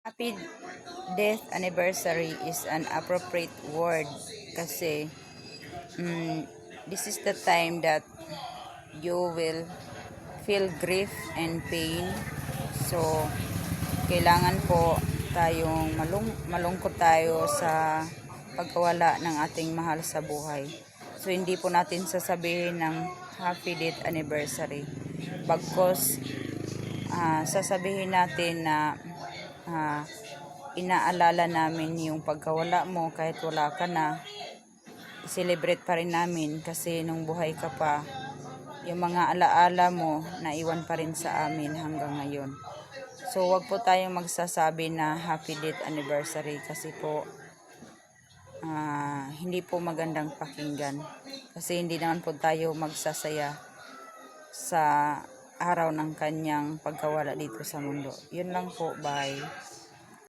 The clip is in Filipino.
Happy death anniversary is an appropriate word kasi mm, this is the time that you will feel grief and pain. So, kailangan po tayong malung malungkot tayo sa pagkawala ng ating mahal sa buhay. So, hindi po natin sasabihin ng happy death anniversary. Bagkos, ah, sasabihin natin na ah, inaalala namin yung pagkawala mo kahit wala ka na. Celebrate pa rin namin kasi nung buhay ka pa, yung mga alaala mo naiwan pa rin sa amin hanggang ngayon. So, wag po tayong magsasabi na happy death anniversary kasi po ah, hindi po magandang pakinggan. Kasi hindi naman po tayo magsasaya sa araw ng kanyang pagkawala dito sa mundo. Yun lang po, bye.